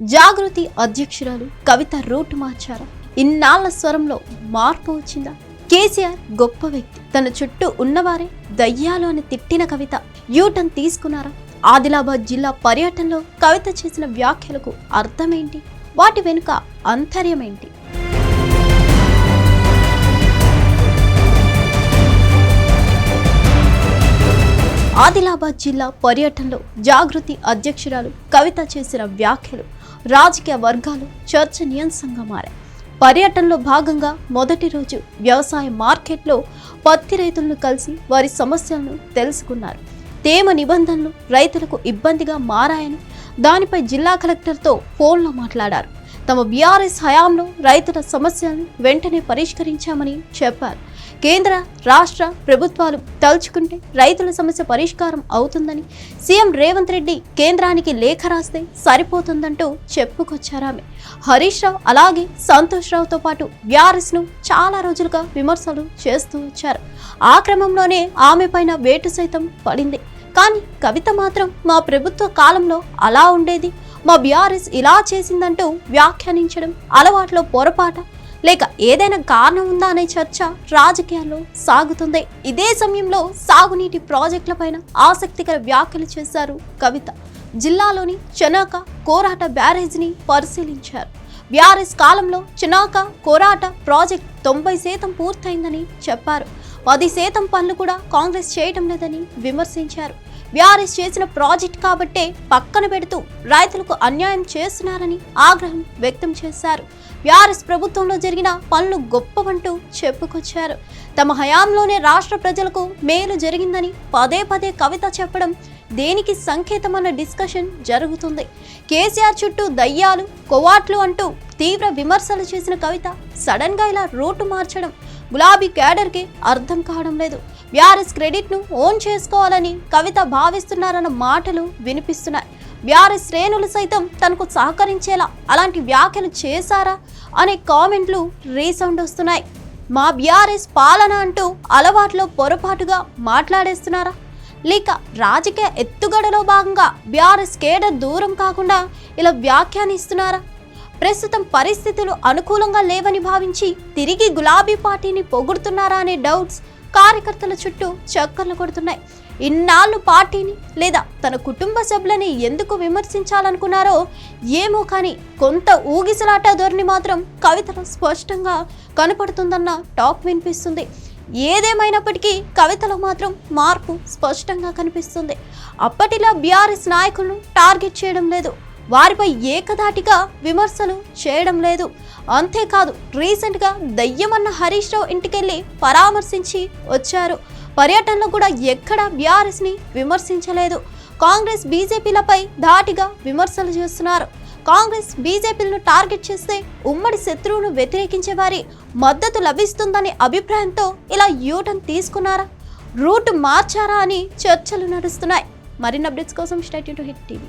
జాగృతి అధ్యక్షురాలు కవిత రూట్ మార్చారా ఇన్నాళ్ళ స్వరంలో మార్పు వచ్చిందా? కేసీఆర్ గొప్ప వ్యక్తి. తన చుట్టూ ఉన్నవారే దయ్యాలు అని తిట్టిన కవిత యూటర్న్ తీసుకున్నారా? ఆదిలాబాద్ జిల్లా పర్యటనలో కవిత చేసిన వ్యాఖ్యలకు అర్థమేంటి? వాటి వెనుక అంతర్యమేంటి ఆదిలాబాద్ జిల్లా పర్యటనలో జాగృతి అధ్యక్షురాలు కవిత చేసిన వ్యాఖ్యలు రాజకీయ వర్గాలు చర్చనీయాంశంగా మారాయి. పర్యటనలో భాగంగా మొదటి రోజు వ్యవసాయ మార్కెట్లో పత్తి రైతులను కలిసి వారి సమస్యలను తెలుసుకున్నారు. తేమ నిబంధనలు రైతులకు ఇబ్బందిగా మారాయని దానిపై జిల్లా కలెక్టర్తో ఫోన్లో మాట్లాడారు. తమ బీఆర్ఎస్ హయాంలో రైతుల సమస్యలను వెంటనే పరిష్కరించామని చెప్పారు. కేంద్ర రాష్ట్ర ప్రభుత్వాలు తలుచుకుంటే రైతుల సమస్య పరిష్కారం అవుతుందని సీఎం రేవంత్ రెడ్డి కేంద్రానికి లేఖ రాస్తే సరిపోతుందంటూ చెప్పుకొచ్చారామె హరీష్ రావు అలాగే సంతోష్ రావుతో పాటు బీఆర్ఎస్ను చాలా రోజులుగా విమర్శలు చేస్తూ వచ్చారు. ఆ క్రమంలోనే ఆమె పైన వేటు సైతం పడింది. కానీ కవిత మాత్రం మా ప్రభుత్వ కాలంలో అలా ఉండేది మా బీఆర్ఎస్ ఇలా చేసిందంటూ వ్యాఖ్యానించడం అలవాట్లో పొరపాట? లేక ఏదైనా కారణం ఉందా అనే చర్చ రాజకీయాల్లో సాగుతుంది? ఇదే సమయంలో సాగునీటి ప్రాజెక్టులపైన ఆసక్తికర వ్యాఖ్యలు చేశారు కవిత. జిల్లాలోని చెనాక కోరాట బ్యారేజ్ని పరిశీలించారు. బీఆర్ఎస్ కాలంలో చినాక కోరాట ప్రాజెక్ట్ తొంభై శాతం పూర్తయిందని చెప్పారు. పది శాతం పనులు కూడా కాంగ్రెస్ చేయటం లేదని విమర్శించారు. బీఆర్ఎస్ చేసిన ప్రాజెక్ట్ కాబట్టే పక్కన పెడుతూ రైతులకు అన్యాయం చేస్తున్నారని ఆగ్రహం వ్యక్తం చేశారు. బీఆర్ఎస్ ప్రభుత్వంలో జరిగిన పనులు గొప్పవంటూ చెప్పుకొచ్చారు. తమ హయాంలోనే రాష్ట్ర ప్రజలకు మేలు జరిగిందని పదే పదే కవిత చెప్పడం దేనికి సంకేతమన్న డిస్కషన్ జరుగుతుంది. కేసీఆర్ చుట్టూ దయ్యాలు కొవాట్లు అంటూ తీవ్ర విమర్శలు చేసిన కవిత సడన్గా ఇలా రోడ్డు మార్చడం గులాబీ క్యాడర్కి అర్థం కావడం లేదు. బీఆర్ఎస్ క్రెడిట్ను ఓన్ చేసుకోవాలని కవిత భావిస్తున్నారన్న మాటలు వినిపిస్తున్నాయి. బీఆర్ఎస్ శ్రేణులు సైతం తనకు సహకరించేలా అలాంటి వ్యాఖ్యలు చేశారా అనే కామెంట్లు రీసౌండ్ వస్తున్నాయి. మా బీఆర్ఎస్ పాలన అంటూ అలవాట్లో పొరపాటుగా మాట్లాడేస్తున్నారా? లేక రాజకీయ ఎత్తుగడలో భాగంగా బీఆర్ఎస్ కేడర్ దూరం కాకుండా ఇలా వ్యాఖ్యానిస్తున్నారా? ప్రస్తుతం పరిస్థితులు అనుకూలంగా లేవని భావించి తిరిగి గులాబీ పార్టీని పొగుడుతున్నారా అనే డౌట్స్ కార్యకర్తల చుట్టూ చక్కర్లు కొడుతున్నాయి. ఇన్నాళ్ళు పార్టీని లేదా తన కుటుంబ సభ్యులని ఎందుకు విమర్శించాలనుకున్నారో ఏమో కానీ కొంత ఊగిసలాట ధోరణి మాత్రం కవితలో స్పష్టంగా కనపడుతుందన్న టాక్ వినిపిస్తుంది. ఏదేమైనప్పటికీ కవితలో మాత్రం మార్పు స్పష్టంగా కనిపిస్తుంది. అప్పటిలా బీఆర్ఎస్ నాయకులను టార్గెట్ చేయడం లేదు. వారిపై ఏకధాటిగా విమర్శలు చేయడం లేదు. అంతేకాదు రీసెంట్గా దయ్యమన్న హరీష్ రావు ఇంటికెళ్ళి పరామర్శించి వచ్చారు. పర్యటనలో కూడా ఎక్కడ బీఆర్ఎస్ని విమర్శించలేదు. కాంగ్రెస్ బీజేపీలపై ధాటిగా విమర్శలు చేస్తున్నారు. కాంగ్రెస్ బీజేపీలను టార్గెట్ చేస్తే ఉమ్మడి శత్రువును వ్యతిరేకించే వారి మద్దతు లభిస్తుందనే అభిప్రాయంతో ఇలా యూటర్న్ తీసుకున్నారా? రూట్ మార్చారా అని చర్చలు నడుస్తున్నాయి. మరిన్ని అప్డేట్స్ కోసం state to Hit TV.